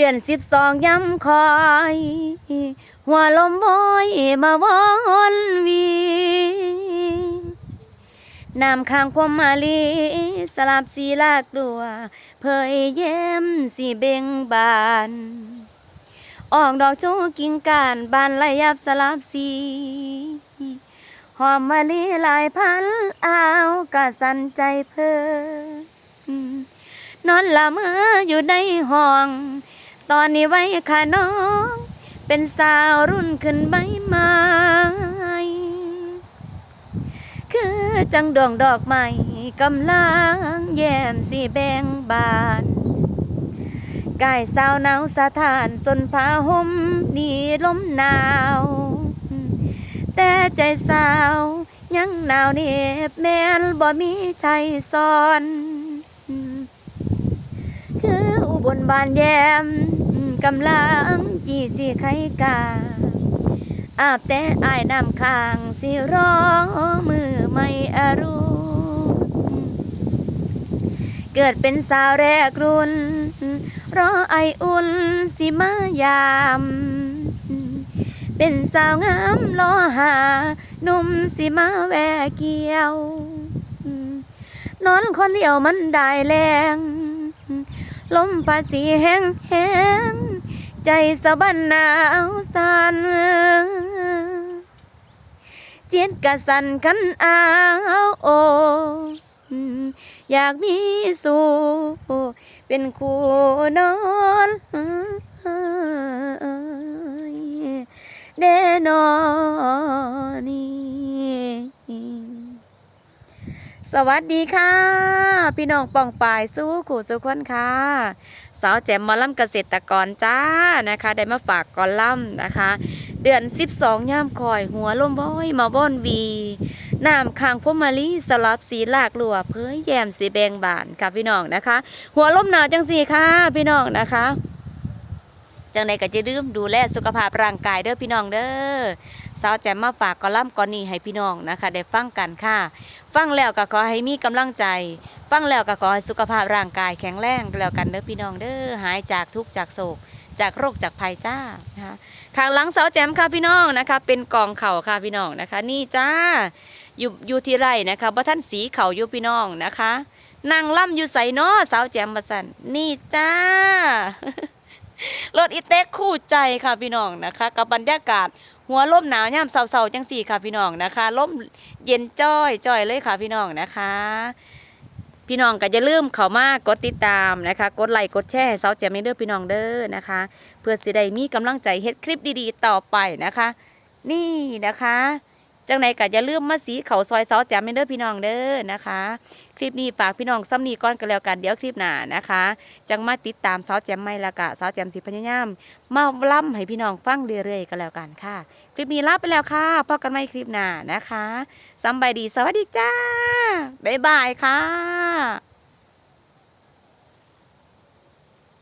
เดือนสิบสองย้ำคอย หัวลมโอยมาวนวีน้ำข้างพวมมาลีสลับสีลากดัว เผยเย้มสีเบ่งบานออกดอกจูกิ่งการบานไหลยับสลับสีหอมมะลิหลายพันอาวกะสันใจเพิ่นนอนละเมออยู่ในห้อง ตอนนี้ไว้ค่ะน้อง เป็นสาวรุ่นขึ้นใบไม้คือจังดวงดอกไม้กำลังแย้มสีแบงบานกายสาวหนาวสะทานสนผ้าห่มหนีลมหนาว แต่ใจสาวยังหนาวเหน็บแม่นบ่มีใจซ่อน คืออุบลบานแยมกำลังจีสีไข่กา อาบแต่อายน้ำค้างสิร้องมือไม่อรุณเกิดเป็นสาวแรกรุ่น รอไออุ่นสิมายามเป็นสาวงามรอหาหนุ่มสิมาแวเกี่ยว นอนคนเดียวมันได้แรง ลมภาษีแห้งแห้งใจสะบันหนาวสันเจียนกะสันขันอาวโออยากมีสู่เป็นคู่นอน สวัสดีค่ะ พี่น้องป่องปายสู้ขู่สู้คนค่ะสาวแจมมอล่ำเกษตรกรจ้านะคะ ได้มาฝากกอล่ำนะคะ เดือน 12ย่ามคอยหัวลมบ้อยมาบ้อนวีน้ำคางพวมาลีสลับสีหลากลัวเผยแยมสีแบงบานค่ะพี่น้องนะคะ หัวลมหนาวจังสีค่ะ พี่น้องนะคะ จังในก็จะดื่มดูแลสุขภาพร่างกายเด้อพี่น้องเด้อสาวแจมมาฝากกอล่ำกอนนี้ให้พี่น้องนะคะ ได้ฟังกันค่ะ ฟังแล้วก็ขอให้มีกำลังใจ ฟังแล้วก็ขอให้สุขภาพร่างกายแข็งแรงแล้วกันเด้อพี่น้องเด้อหายจากทุกข์จากโศกจากโรคจากภัยจ้านะคะข้างหลังเสาแจมค่ะพี่น้องนะคะ เป็นกองเข่าค่ะพี่น้องนะคะ นี่จ้าอยู่อยู่ที่ไรนะคะบ่ท่านสีเข่าอยู่พี่น้องนะคะนางล่ำอยู่ใส่นอสาวแจมมาสันนี่จ้า รถอีเต็กคู่ใจค่ะพี่น้องนะคะ กับบรรยากาศหัวลมหนาวยามเสาๆจังสี่ค่ะพี่น้องนะคะลมเย็นจ้อยจ้อยเลยค่ะพี่น้องนะคะ พี่น้องก็อย่าลืมเข้ามากดติดตามนะคะ กดไลค์กดแชร์เสาแจมให้เด้อพี่น้องเด้อนะคะ เพื่อสิได้มีกำลังใจเฮ็ดคลิปดีๆต่อไปนะคะ นี่นะคะ จังไหนก็อย่าลืมมาสีเขาซอยเสาแจมเด้อพี่น้องเด้อนะคะ คลิปนี้ฝากพี่น้องซ้ำนี้ก้อนกันแล้วกันเดี๋ยวคลิปหน้านะคะ จังมาติดตามเสาแจมไม่ละกะเสาแจมสีพญายามมาล่ำให้พี่น้องฟังเรื่อยๆกันแล้วกันค่ะ คลิปนี้ลาไปแล้วค่ะพบกันใหม่คลิปหน้านะคะสำบายดีสวัสดีจ้าบ๊ายบายค่ะ